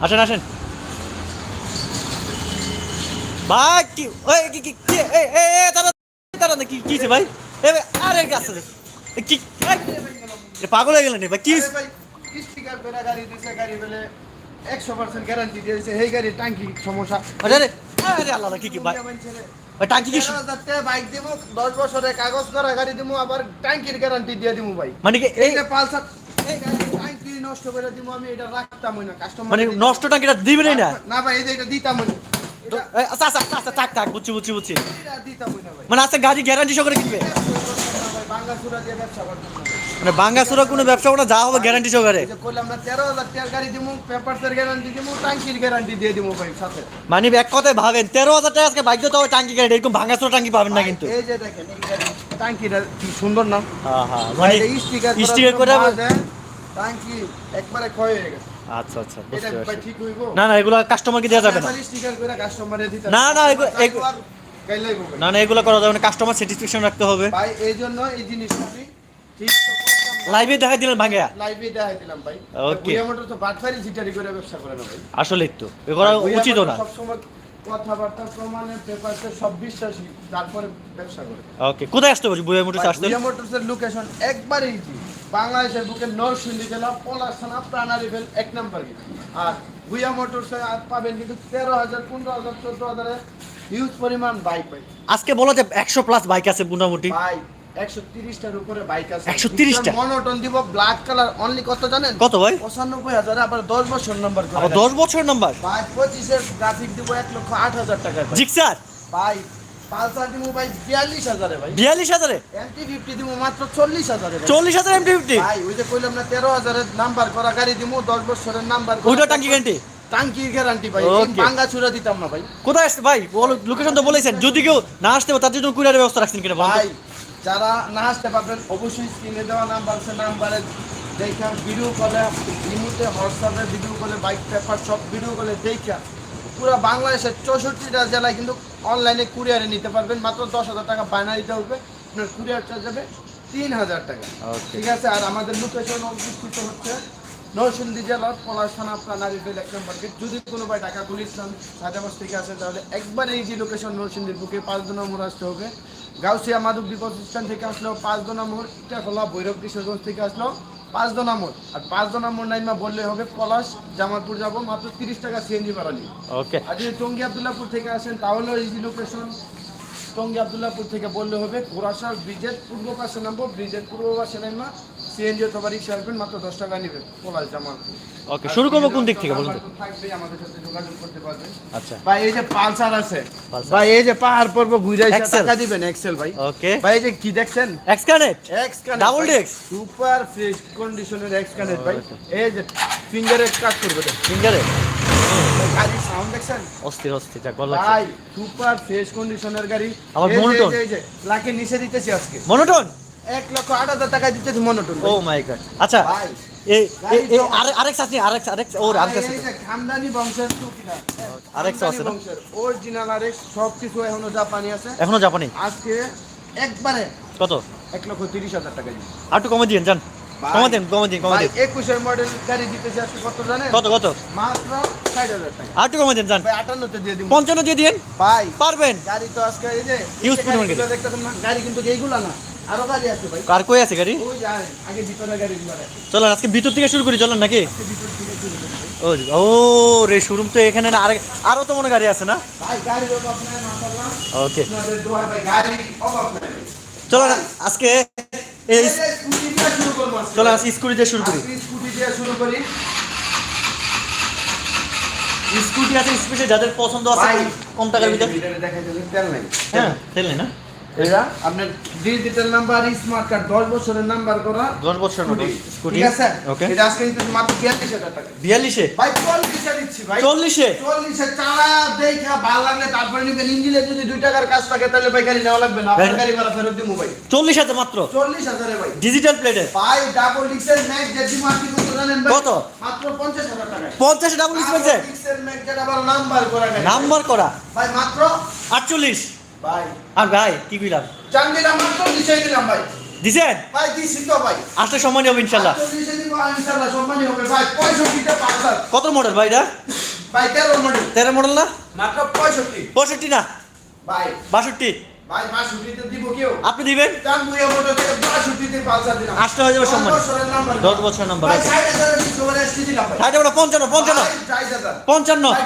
আসেন আসেন। ভাই কি ওই কি কি কি এ এ এ দাঁড়া দাঁড়া কি কি ভাই? এ আরে গাছে কি পাগল হয়ে গেলেন ভাই কি স্টিকার বেড়া গাড়ি দিছে গাড়ি বেলে একশো পার্সেন্ট গ্যারান্টি দিয়েছে এই গাড়ির টাঙ্কি সমস্যা। আরে আরে আরে আল্লাহ আল্লাহ, কি কি ভাই? ভাই টাঙ্কি কি বাইক বছরের কাগজ করা গাড়ি দিব আবার টাঙ্কির গ্যারান্টি দিয়ে ভাই। মানে কি এই পালসার নষ্ট করে দিব আমি এটা রাখতাম না কাস্টমার মানে নষ্ট টাঙ্কিটা দিবেনই না? না ভাই এই যে এটা দিতাম না। আচ্ছা আচ্ছা আচ্ছা, আচ্ছা থাক থাক বুঝছি বুঝছি বুঝছি। এটা দিতাম না ভাই। মানে আচ্ছা গাড়ি গ্যারান্টি সহকারে কিনবে? মানে বাঙ্গাসুরা কোনো ব্যবসা করে যা হবে গ্যারান্টি সহকারে। মানে এক কথায় ভাবেন তেরো হাজার টাকা আজকে বাইক দিতে হবে টাঙ্কি এরকম ভাঙ্গাসুরা টাঙ্কি পাবেন না কিন্তু। এই যে দেখেন টাঙ্কিটা কি সুন্দর না? হ্যাঁ হ্যাঁ মানে স্টিকার স্টিকার করে টাঙ্কি একবারে ক্ষয় হয়ে গেছে। আচ্ছা আচ্ছা বুঝতে পারছি। না না এগুলো কাস্টমারকে দেওয়া যাবে না। স্টিকার করে কাস্টমারে দিতে না, না, এগু- এগু- গাইলাই গো না। না এগুলো করা যাবে না। কাস্টমার স্যাটিসফ্যাকশন রাখতে হবে। ভাই এই জন্য এই জিনিসগুলি ঠিক লাইভে দেখা দিলেন ভাঙ্গা লাইভে দেখাই দিলাম ভাই. মোটর তো বাটফারি জিটারি করে ব্যবসা করে না ভাই। আসলেই তো এ করা উচিত না। সবসময় কথাবার্তা প্রমাণে পেপারতে সব বিশ্বাসী তারপরে ব্যবসা করে। ওকে কোথায় আসতে পারছি বইয়ের মোটর আসতে মোটরসের লোকেশন একবারে ইজি বাংলাদেশের বুকে নরসিংদী জেলা পলাশ থানা প্রাণারিভেল এক নাম্বার আর ভুয়া মোটরসে পাবেন কিন্তু তেরো হাজার পনেরো হাজার চোদ্দ হাজারে হিউজ পরিমাণ বাইক ভাই আজকে বলো যে একশো প্লাস বাইক আছে মোটামুটি। বাইক একশো তিরিশটার উপরে বাইক আছে। 130 টা? মনোটন দিব ব্ল্যাক কালার অনলি কত জানেন? কত ভাই? পঁচানব্বই হাজার আবার দশ বছর নাম্বার আবার দশ বছর নাম্বার পঁচিশের গ্রাফিক দিব এক লক্ষ আট হাজার টাকা জিক্সার? পালসার ভাই ভাই। এমটি মাত্র এমটি ভাই। ওই যে কইলাম না নাম্বার করা গাড়ি বছরের নাম্বার করা। ওইটা টাঙ্কি গ্যারান্টি টাঙ্কির গ্যারান্টি ভাই ভাঙ্গা চূড়া দিতাম না ভাই। কোথায় আসছে ভাই বলো লোকেশন তো বলেছেন। যদি কেউ না আসতে পারে তার জন্য কুরিয়ারের ব্যবস্থা রাখছেন কিনা ভাই যারা না আসতে পারবেন অবশ্যই স্ক্রিনে দেওয়া নাম্বার আছে নাম্বারে দেখা ভিডিও কলে ইমুতে হোয়াটসঅ্যাপে ভিডিও কলে বাইক পেপার সব ভিডিও কলে দেখা পুরো বাংলাদেশের চৌষট্টিটা জেলায় কিন্তু অনলাইনে কুরিয়ারে নিতে পারবেন। মাত্র দশ হাজার টাকা বায়না দিতে হবে। আপনার কুরিয়ার চার্জ যাবে তিন হাজার টাকা. ঠিক আছে? আর আমাদের লোকেশন অবস্থিত হচ্ছে নরসিংদী জেলার পলাশ থানা প্রাণারিফেল এক নম্বর গেট যদি কোনো ভাই ঢাকা গুলিস্তান সাজাবাস থেকে আসে তাহলে একবারে যে লোকেশন নরসিংদীর বুকে পাঁচ দু নম্বর আসতে হবে। গাউসিয়া মাদক বিপদ থেকে আসলো পাঁচ দু নম্বর ইটাখোলা ভৈরব কিশোরগঞ্জ থেকে আসলেও পাঁচ দু নম্বর আর পাঁচ দু নম্বর নাইমা বললে হবে পলাশ জামালপুর যাব মাত্র তিরিশ টাকা সিএনজি ভাড়া ওকে। আর যদি টঙ্গী আবদুল্লাপুর থেকে আসেন তাহলেও ইজি লোকেশন টঙ্গী আবদুল্লাপুর থেকে বললে হবে ঘোড়াশাল ব্রিজের পূর্ব পাশে নামবো ব্রিজের পূর্ব পাশে নামা। সিএনজি অথবা রিক্সা আসবেন মাত্র দশ টাকা নেবে পলাশ জামালপুর ওকে শুরু করব কোন দিক থেকে বলুন তো? থাকবেই আমাদের সাথে যোগাযোগ করতে পারবেন। আচ্ছা। ভাই এই যে পালসার আছে ভাই এই যে পাহাড় পর্ব ঘুরে টাকা দিবেন এক্সেল ভাই। ওকে। ভাই এই যে কি দেখছেন? X connect X Double disc? Super fresh কন্ডিশনের এক্স কানেক্ট ভাই। এই যে ফিঙ্গারে কাজ করবে ফিঙ্গারে গাড়ির সাউন্ড দেখছেন? অস্থির অস্থির যাক ভালো ভাই সুপার ফ্রেশ কন্ডিশনের গাড়ি। আবার এই যে- এই নিচে দিতেছি আজকে। মনোটন এক লক্ষ আট হাজার টাকা দিতেছি মনোটন ও মাই গড আচ্ছা এই গাড়ি এই তো- আরে আরেকস আছে আরেকস আরেকস ওর আরেকস আছে। খানদানি বংশের টুকিটা আরেকটা আছে না? অরিজিনাল আরেক সব কিছু এখনও জাপানি আছে। এখনও জাপানি? আজকে একবারে কত? এক লক্ষ তিরিশ হাজার টাকা দিই আর একটু কমে দিন জান ভাই। কমে দিন কমে দিন কমে দিন। একুশের মডেল গাড়ি দিতেছে আজকে কত জানেন? কত কত? মাত্র ষাট হাজার টাকা। আর একটু কমে দিন জান আটান্নতে দিয়ে পঞ্চান্ন দিয়ে দিন ভাই পারবেন। গাড়ি তো আজকে এই যে। দেখতেছেন না, গাড়ি কিন্তু এইগুলা না। কার কই আছে গাড়ি? চলেন আজকে ভিতর থেকে শুরু করি চলেন নাকি। ও রে শোরুম তো এখানে না আরে আরও তো মনে গাড়ি আছে না? নাই ওকে। নাই। চলেন আজকে এই শুরু আজকে। স্কুটি দিয়ে শুরু করি। স্কুটি দিয়ে শুরু করি। স্কুটি আছে স্পেশাল যাদের পছন্দ আছে কম টাকার ভিতরে। দেখাই দেবেন তেল নাই। হ্যাঁ তেল না? এটা আপনার ডিজিটাল নাম্বার স্মার্ট কার্ড 10 বছরের নাম্বার করা দশ বছর মতো। স্কুটি। স্কুটি? ঠিক আছে? ওকে এটা আজকে কিন্তু মাত্র 42000 টাকা। বিয়াল্লিশে? ভাই 40 এ দিচ্ছি ভাই। চল্লিশে? 40 এ চালা দেখা ভালো লাগলে তারপরে নিবেন। ইঞ্জিনে যদি 2 টাকার কাজ থাকে তাহলে ভাই গাড়ি নেওয়া লাগবে না। আপনার গাড়ি ভাড়া ফেরত দিমু ভাই। চল্লিশ হাতে মাত্র? 40000 এ ভাই। ডিজিটাল প্লেটে ভাই ডাবল ডিক্সেল যেটি মার্কেট কত জানেন ভাই? কত? মাত্র 50000 টাকা পঞ্চাশ ডাবল ডিসপেন্সে ডিক্সেল ম্যাক্স যেটা আবার নাম্বার করা নাম্বার করা? ভাই মাত্র আটচল্লিশ। ভাই। আর ভাই কি কইলাম? চান্দিনা মাত্র দিছে দিলাম ভাই। দিছেন ভাই দিছি তো ভাই। আসলে সম্মানী হবে ইনশাল্লাহ। দিছে দিব ইনশাআল্লাহ সম্মানই হবে ভাই। পঁয়ষট্টিতে পালসার কত মডেল ভাই এটা? ভাই তেরো মডেল তেরো মডেল না? মাত্র পঁয়ষট্টি। পঁয়ষট্টি না? ভাই। বাষট্টি। ভাই বাষট্টিতে দিব কেউ? আপনি দিবেন? দাম দুই মোটর থেকে বাষট্টিতে পালসার দিলাম। আসলে হয়ে যাবে সম্মান। দশ বছর নাম্বার ভাই okay. ষাট হাজারের কিছু দিলাম ভাই।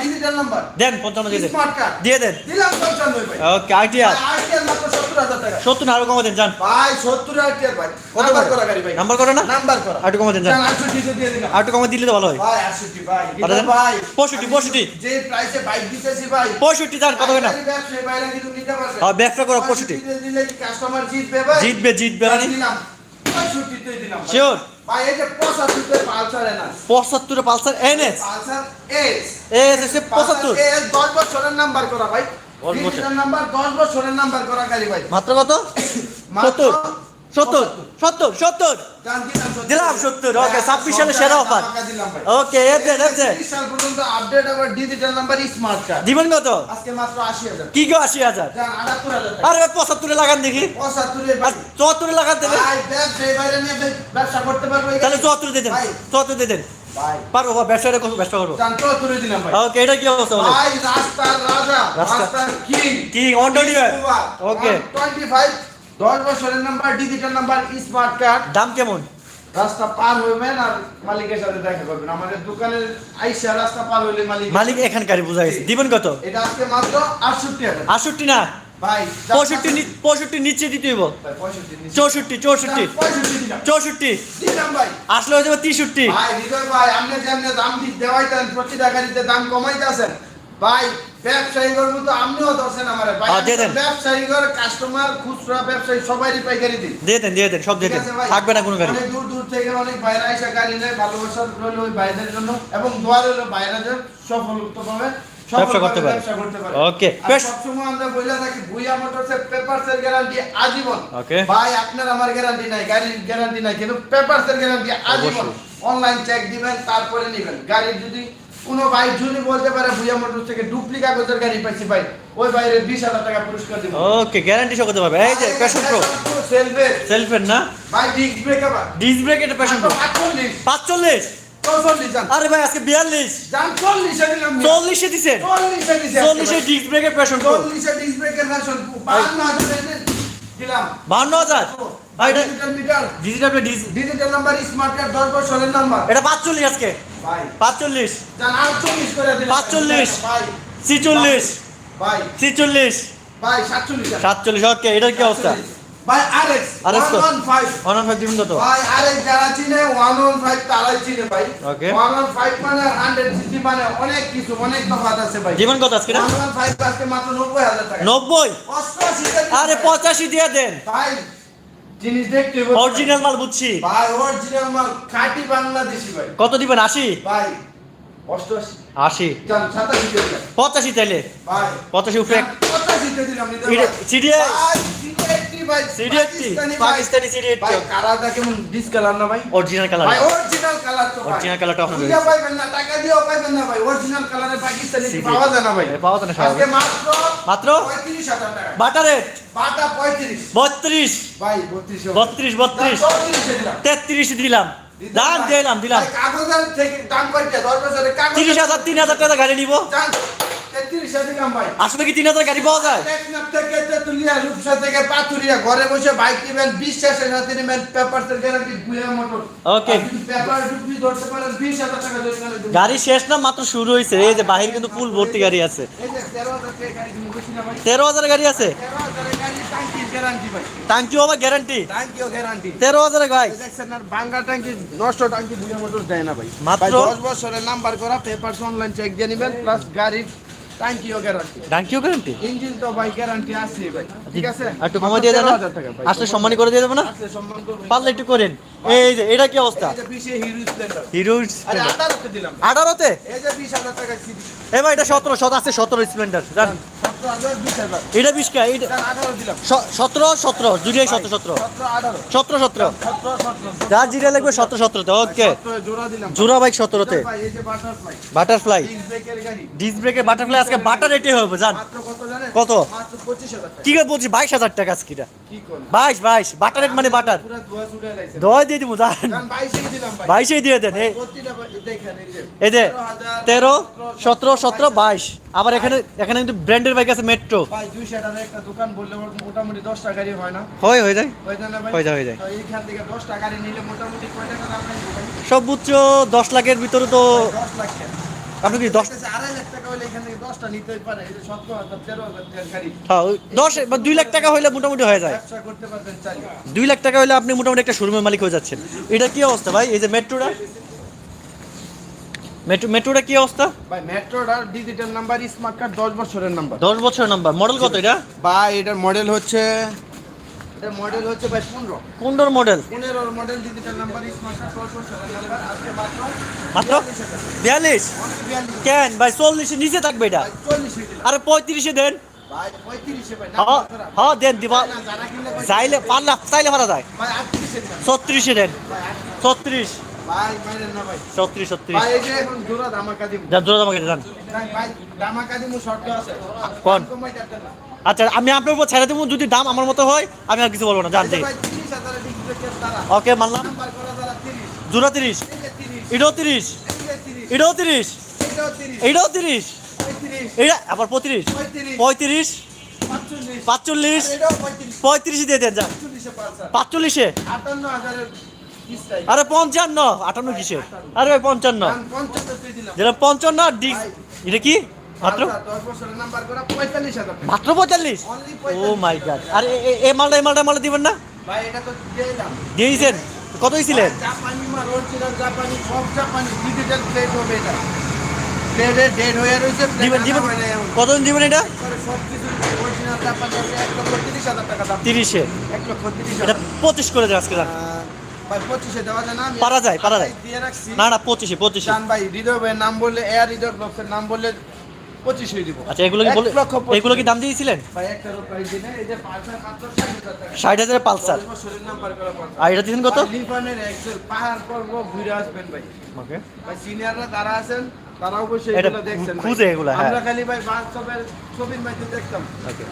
ডিজিটাল নাম্বার দেন পঞ্চান্ন দিয়ে দেন। স্মার্ট কার্ড দিয়ে দেন। দিলাম পঞ্চান্ন ভাই। ওকে আইটিআর সত্তর আরও কমা দেন যান। ভাই সত্তর কত নাম্বার করে? গাড়ি ভাই। নাম্বার করে না? নাম্বার করা। একটু কমা দেন যান। আর কমা দিলে তো ভালো হয়। ভাই আটষট্টি ভাই? ভাই পঁয়ষট্টি, পঁয়ষট্টি। যে প্রাইসে বাইক দিতেছি ভাই পঁয়ষট্টি যান কত না। হ্যাঁ, ব্যবসা করো, পঁয়ষট্টি। দিলে কি কাস্টমার জিতবে ভাই? জিতবে জিতবে মানে? দিলাম। পঁয়ষট্টিতে দিলাম শিওর পঁচাত্তরে Pulsar Pulsar S. S S পঁচাত্তর। দশ বছরের নাম্বার করা ভাই। নাম্বার দশ বছরের নাম্বার করা গাড়ি ভাই। মাত্র কত? সত্তর। সত্তর। সত্তর। সত্তর দিলাম সত্তর। okay, ভাই, 26 সালে সেরা ভাই। ওকে এতে 30 সাল পর্যন্ত আপডেট আবার ডিজিটাল নাম্বার স্মার্ট কার্ড দিবেন কত? আজকে মাত্র আশি হাজার। কি কেউ আশি হাজার? আরে পঁচাত্তরে লাগান দেখি। পঁচাত্তরে চুয়াত্তরে লাগান দেবে ব্যবসা করতে পারব তাহলে? চুয়াত্তরে দিয়ে দেন। চুয়াত্তর দিয়ে দেন। বা ব্যবসাটা করব ব্যবসা ভাই। ওকে এটা কি অবস্থা বলে? ভাই রাস্তার রাজা রাস্তা- রাস্তার কিং কি অন ওকে টোয়েন্টি ফাইভ দশ বছরের number digital number smart card দাম কেমন? রাস্তা পার হইবেন আর মালিকের সাথে দেখা করবেন। আমাদের দোকানে আইসা রাস্তা পার হইলে মালিক মালিক এখানকারই বোঝা গেছে দিবেন কত? এটা আজকে মাত্র আটষট্টি হাজার। আটষট্টি না? ভাই পঁয়ষট্টি পঁয়ষট্টি নিচে দিতে হইব। চৌষট্টি চৌষট্টি। চৌষট্টি। আসলে হয়ে যাবে তেষট্টি। ভাই আপনি যেমনি দাম দেওয়াইতেন প্রতিটা গাড়িতে দাম কমাইতেছেন। ভাই ব্যবসায়ীগর মতো আপনিও ধরছেন আমার। ভাই হ্যাঁ। ব্যবসায়ীগর কাস্টমার খুচরা ব্যবসায়ী সবারই পাইকারি দিই। দিয়ে দেন দিয়ে দেন সব দিয়ে দেন। থাকবে না কোনো গাড়ি। অনেক দূর দূর থেকে অনেক গাড়ি নেয় ভালোবাসা রইল ওই জন্য। এবং দোয়া রইল। ব্যবসা করতে পারে। বেশ। সবসময় আমরা বলে থাকি ভুইয়া মোটরসের পেপারসের গ্যারান্টি আজীবন। Okay. ভাই আপনার আমার গ্যারান্টি নাই গাড়ির গ্যারান্টি নাই কিন্তু পেপারসের গ্যারান্টি আজীবন। অনলাইন চেক দিবেন তারপরে নেবেন। গাড়ি যদি কোনো ভাই যদি বলতে পারে ভুইয়া মোটরস থেকে ডুপ্লি কাগজের গাড়ি পাইছি ভাই ওই বাইরে বিশ হাজার টাকা পুরস্কার দিব। ওকে গ্যারান্টি সব করতে পারবে। এই যে প্যাশন প্রো সেলফে সেলফের না? ভাই ডিস্ক ব্রেক আবার। ডিস ব্রেক এটা প্যাশন প্রো আটচল্লিশ পাঁচচল্লিশ। চৌচল্লিশ যান আরে ভাই আজকে বিয়াল্লিশ। চল্লিশে চল্লিশে ব্রেকের প্যাশন ডিস্ক ব্রেকের বাহান্ন হাজার digital digital number smart card দশ বছরের নাম্বার এটা পাঁচচল্লিশ আজকে। পাঁচচল্লিশ। ছিচল্লিশ। সাতচল্লিশ ওকে এটার কি অবস্থা? ভাই আরএক্স RX তো? ওয়ান ফাইভ অনার ফাইভ দিবেন কত? ভাই আরেক যারা চিনে ওয়ান ওয়ান ফাইভ তারাই চিনে ভাই। ওয়ান ফাইভ মানে হান্ড্রেড সিসি মানে অনেক কিছু অনেক তফাৎ আছে ভাই। দিবেন কত আজকে না ওয়ান ওয়ান ফাইভ আজকে মাত্র নব্বই হাজার টাকা। নব্বই? অষ্টআশি টাকা। আরে পঁচাশি দিয়ে দেন। ভাই জিনিস দেখতে অরিজিনাল মাল বুঝছি। ভাই অরিজিনাল মাল খাঁটি বাংলাদেশি ভাই। কত দিবেন আশি? ভাই অষ্টআশি। আশি। পঁচাশি তাইলে। পঁচাশি উপরে ভাই। CDI? ভাই, CDI ভাই, CDI পাকিস্তানি ভাই। ভাই কালারটা কেমন ডিসকালার না ভাই। অরিজিনাল কালার ভাই অরিজিনাল কালার তো ভাই। Original colour টা আপনার না টাকা দিয়েও পাইবেন না ভাই। অরিজিনাল কালারে পাকিস্তানি পাওয়া যায় না ভাই। পাওয়া যায় না আজকে মাত্র মাত্র? পঁয়ত্রিশ হাজার টাকা। বাটার রেট বাটা পঁয়ত্রিশ। বত্রিশ। ভাই বত্রিশ বত্রিশ বত্রিশ। চৌত্রিশে দিলাম। তেত্রিশ দিলাম। দাম দিলাম দিলাম। কাগজের থেকে দাম কাগজ তিরিশ হাজার তিন হাজার টাকা গাড়ি নিব যান, তেত্রিশে দিলাম ভাই আসলে কি তিন হাজার গাড়ি পাওয়া যায়? থেকে তেতুলিয়া রূপসা থেকে পাথুরিয়া ঘরে বসে বাইক নেবেন বিশ্বাসের সাথে নেবেন পেপারসের গ্যারান্টি বুয়া মোটর Okay. পেপার ডুবলি ধরতে পারেন বিশ হাজার টাকা গাড়ি শেষ না মাত্র শুরু হয়েছে এই যে বাহির কিন্তু ফুল ভর্তি গাড়ি আছে। তেরো হাজার গাড়ি ভাই? আছে? গ্যারান্টি ভাই। টাঙ্কিও আবার গ্যারান্টি টাঙ্কিও গ্যারান্টি তেরো দেখছেন না ভাঙ্গা টাঙ্কি নষ্ট মোটর দেয় না ভাই। মাত্র? দশ বছরের নাম্বার করা পেপারস অনলাইন চেক দিয়ে নেবেন প্লাস গাড়ির টাঙ্কিও গ্যারান্টি টাঙ্কিও গ্যারান্টি ইঞ্জিন তো ভাই গ্যারান্টি আছে ভাই। ঠিক আছে? একটু কমাই দিয়ে দেন না? 13,000 টাকা আসলে সম্মানী করে দিয়ে দেবো না? পারলে একটু করেন। এই যে এটা কি অবস্থা? হিরো আঠারোতে এ ভাই এটা সতেরো শত আছে সতেরো স্প্লেন্ডার জান। এটা বিশ কে? সতেরো সতেরো দুটাই সতেরো সতেরো। যার জিরা লাগবে সতেরো সতেরোতে ওকে। জোড়া বাইক সতেরোতে। বাটারফ্লাই ডিস ব্রেকের বাটারফ্লাই আজকে বাটার রেটে হবে জান। কত? পঁচিশ কি বলছি বাইশ হাজার টাকা আজকে বাইশ বাইশ বাটার মানে বাটার ছুটে দিয়ে দিব জান 22 দিলাম বাইশেই দিয়ে দেন এই। যে। এই যে 13,000, তেরো সতেরো সতেরো বাইশ। আবার এখানে এখানে কিন্তু ব্র্যান্ডের বাইক আছে মেট্রো ভাই 200 টাকার একটা দোকান বললে মোটামুটি 10 টাকা হয় না? হয় যায়। হয়ে যায় হয়ে যায়, যায়। তো এইখান থেকে 10 টাকা নিলে মোটামুটি কয় টাকা দাম সর্বোচ্চ দশ লাখের ভিতরে তো 10 লাখ আপনি কি দশ দশ বা দুই লাখ টাকা হলে মোটামুটি হয়ে যায়। দুই লাখ টাকা হলে আপনি মোটামুটি একটা শোরুমের মালিক হয়ে যাচ্ছেন। এটা কি অবস্থা ভাই? এই যে মেট্রোটা? মেট্রো মেট্রোটা কি অবস্থা? ভাই মেট্রোটার ডিজিটাল নাম্বার স্মার্ট কার্ড 10 বছরের নাম্বার দশ বছরের নাম্বার মডেল কত এটা? ভাই এটার মডেল হচ্ছে এটার মডেল হচ্ছে ভাই 15 কোনটার মডেল 15 এর model digital number smart card 10 number আজকে মাত্র মাত্র? কেন ভাই চল্লিশে নিচে থাকবে এটা? 40 হয়ে দিলাম। আরে পঁয়ত্রিশে দেন। 35 এ হ্যাঁ হ্যাঁ দেন দিবা। চাইলে পারলা চাইলে পারা যায় ভাই 38 এর দাম ছত্রিশে দেন। ছত্রিশ। ছত্রিশ জোড়া দিব। দিব কোন? আচ্ছা আমি আপনার উপর ছেড়ে দেবো যদি দাম আমার মতো হয় আমি আর কিছু বলব না। জান এই যে ভাই 30 হাজারের ডিসপ্লে কেস তারা। ওকে মানলাম। নাম্বার করা যারা 30 জোড়া তিরিশ। এই যে 30 এটাও তিরিশ। এই যে 30 এটাও তিরিশ। এটাও এটাও 30 তিরিশ এটা আবার পঁয়ত্রিশ। পঁয়ত্রিশ। পাঁচচল্লিশ। এটাও 35 পঁয়ত্রিশ দিয়ে দেন যান। 40 এ পারছা পাঁচচল্লিশে? 58 হাজারের কিস্তাই আরে পঞ্চান্ন। আটান্ন কিসে আরে ভাই পঞ্চান্ন। আমি 50 পেয়ে দিলাম। যেটা পঞ্চান্ন আর ডিস এটা কি? মাত্র? আচ্ছা, 10 বছরের নাম্বার করা 45 হাজার টাকা। মাত্র পঁয়তাল্লিশ? ও মাই গড আর এ- এ- মালটা এই মালটা মালটা দিবেন না? ভাই এটা তো দিলাম। দিয়েছেন? কত ছিলেন জাপানি মাল অরিজিনাল জাপানি সব জাপানি ডিজিটাল প্লেট হবে এটা। প্লেটে ডেড হয়ে রয়েছে plate দিবেন এটা? তিরিশ এটা পঁচিশ করে দেন আজকে পারা যায়, পারা যায়। না না পঁচিশে পঁচিশে। ভাই হৃদয় নাম বললে এয়ার হৃদয় নাম বললে পঁচিশে দিব। আচ্ছা এগুলো কি বলে এগুলো কি দাম দিয়েছিলেন? ভাই একটা প্রাইস দিনে এই যে পাঁচশো ষাট হাজার পালসার। আর এটা দিয়েছেন কত? লিফানের এক্সেল পাহাড় পর্ব ঘুরে আসবেন ভাই। ওকে ভাই সিনিয়ররা তারা আছেন তারা অবশ্যই এটা দেখছেন খুঁজে এগুলো, হ্যাঁ। আমরা খালি ভাই বাস্তবের ছবির মাঝে দেখতাম।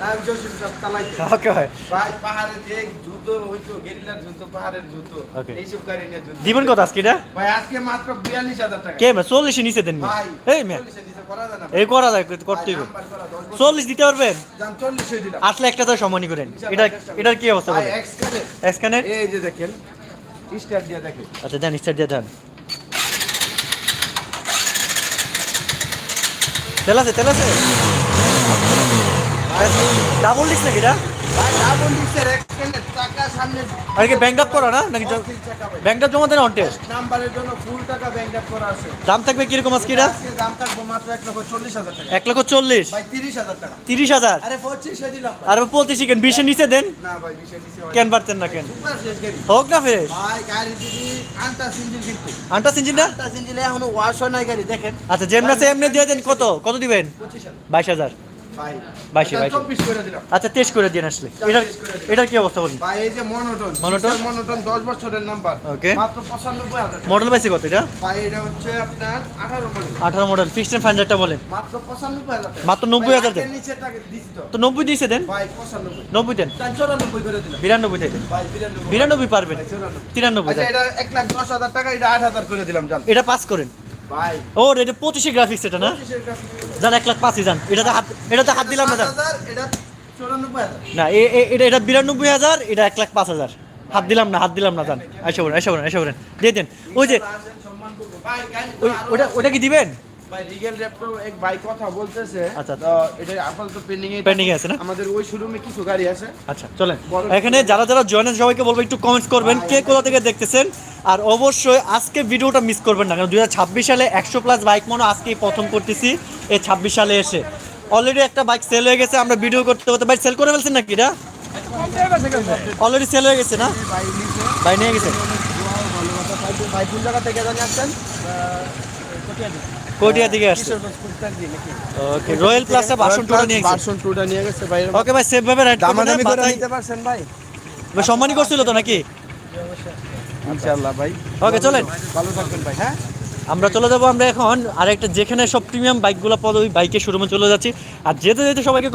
আর জসিম সাহেব চালাইতে ওকে ভাই। ভাই পাহাড়ে যে জুতো হইতো গেরিলার জুতো পাহাড়ের জুতো এইসব গাড়ি নিয়ে জুতো। দিবেন কত আজকে এটা? ভাই আজকে মাত্র বিয়াল্লিশ হাজার টাকা। কে ভাই চল্লিশে নিচে দেন ভাই এই করা যায় এই করা করতেই হবে দিতে পারবেন? দিলাম। আসলে একটা তো সম্মানই করেন। এটা এটার কি অবস্থা বলেন? এই যে দেখেন স্টার দিয়ে দেখেন। আচ্ছা দেন স্টার্ট দিয়ে দেন। তেল আছে তেল আছে? ডাবল ডিস্ক নাকি এটা? ভাই ডাবল ডিক্সের এক্সটেন্ডেড চাকা সামনে আর কি ব্যাংক আপ করা না? নাকি অস্থির চাকা ভাই। ব্যাংকটা জমা দেন অন টেস্ট নাম্বারের জন্য ফুল টাকা ব্যাংক আপ করা আছে। দাম থাকবে কীরকম আজকে এটা? দাম থাকব মাত্র এক লক্ষ চল্লিশ হাজার টাকা। এক লক্ষ চল্লিশ। ভাই তিরিশ হাজার টাকা। তিরিশ হাজার? আরে পঁচিশে দিলাম ভাই। আর পঁচিশ কেন? বিশের নিচে দেন। না ভাই বিশে দিছে ভাই। কেন পারতেন না কেন? সুপার শেষ গাড়ি। হোক না ফ্রেশ ভাই গাড়ি যদি আনটা সিঞ্জিল কিন্তু। আন্টা ইঞ্জিনটা আনটা সিঞ্জিল এখনও ওয়াশ হয় নাই গাড়ি দেখেন। আচ্ছা যেমন আছে এমনি দিয়ে দেন কত? কত দিবেন? পঁচিশ হাজার। বাইশ হাজার ভাই। বাইশে, বাইশে। চব্বিশ করে দিলাম। আচ্ছা টেস্ট করে দিন আসলে এটার এটার কি অবস্থা বলুন? ভাই এই যে মনোটন। Monoton? মনোটন? দশ বছরের নাম্বার। Okay. মাত্র পঁচানব্বই হাজার মডেল পাইছে কত এটা? ভাই এটা হচ্ছে আপনার আঠারো মডেল। আঠারো মডেল ফিক্সড এন্ড ফাইনালটা বলেন। মাত্র পঁচানব্বই হাজার মাত্র 90,000 ভাই, দেন। আগের নিচেরটাকে দিছি তো। তো নব্বই দিয়েছে দেন? ভাই পঁচানব্বই। নব্বই দেন। চৌরানব্বই করে দিলাম। বিরানব্বই থেকে পারবেন। তিরানব্বই আচ্ছা এটা এক লাখ দশ হাজার টাকা এটা আট হাজার করে দিলাম এটা পাস করেন। ও এটা পঁচিশে গ্রাফিক্স এটা না? যান এক লাখ পাঁচই যান এটাতে হাত এটাতে হাত দিলাম না না এটা এটা বিরানব্বই হাজার এটা এক লাখ পাঁচ হাজার। হাত দিলাম না হাত দিলাম না যান এসে বলেন এসে বলেন এসে বলেন। দিয়ে দেন। ওই যে ওটা ওটা কি দিবেন? ভাই, রিগেল র্যাপটো এক ভাই কথা বলতেছে। আচ্ছা। তো এটা আপাতত pending এ এ আছে না? আমাদের ওই শোরুমে কিছু গাড়ি আছে। আচ্ছা চলেন। এখানে যারা যারা জয়েন আছে সবাইকে বলব একটু কমেন্টস করবেন কে কোথা থেকে দেখতেছেন? আর অবশ্যই আজকে ভিডিওটা মিস করবেন না কারণ দু হাজার ছাব্বিশ সালে একশো প্লাস বাইক মনে আজকেই প্রথম করতেছি এই ছাব্বিশ সালে এসে। অলরেডি একটা বাইক সেল হয়ে গেছে আমরা ভিডিও করতে করতে বাইক সেল করে ফেলছেন নাকি এটা? অলরেডি সেল হয়ে গেছে না? ভাই নিয়ে গেছে? ভাই কোন জায়গা থেকে জানি আসছেন? কোটিয়া আসছে। ওকে রয়্যাল প্লাসে ভার্সন নিয়ে গেছে। ভার্সন নিয়ে গেছে ভাই। ওকে ভাই সেভ ভাবে রাইড দামাদামি করে নিতে পারছেন ভাই। সম্মানই করছিল তো নাকি? ইনশাআল্লাহ ভাই। ওকে চলেন। ভালো থাকবেন ভাই হ্যাঁ? আমরা চলে যাব আমরা এখন আরেকটা যেখানে সব প্রিমিয়াম বাইকগুলো যায় ওই বাইকের শোরুমে চলে যাচ্ছি। আর যেতে যেতে সবাইকে